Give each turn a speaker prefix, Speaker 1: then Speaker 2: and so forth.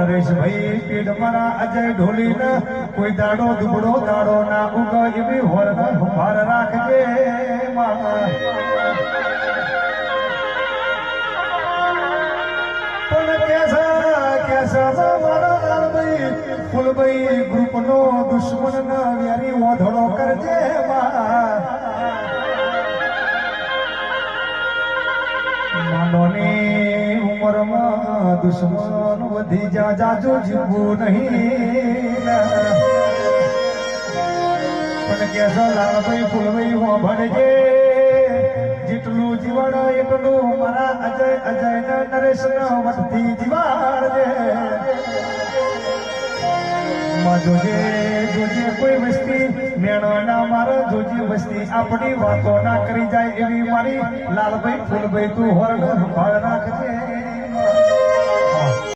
Speaker 1: નરેશભાઈ પીડ મારા અજય ઢોલીને કોઈ દાડો દુબડો દાડો ના ઉગ એવી હોર ભાર રાખજે પણ કેસા કેસા મારા લાલભાઈ ગ્રુપ નો દુશ્મન ના વ્યારી ઓધડો કરજે દુશ્મન વધી જા જાજો જીવવું નહીં. પણ કેસો લાલભાઈ ફૂલભાઈ હો ભણજે જેટલું જીવણ એટલું મારા અજય અજય નરેશ ના વટથી જીવાડજે. માં કોઈ વસ્તી. મેણો ના મારો જોજે વસ્તી. આપણી વાતો ના કરી જાય એવી મારી. લાલભાઈ, ફૂલભાઈ તું હોર રાખજે.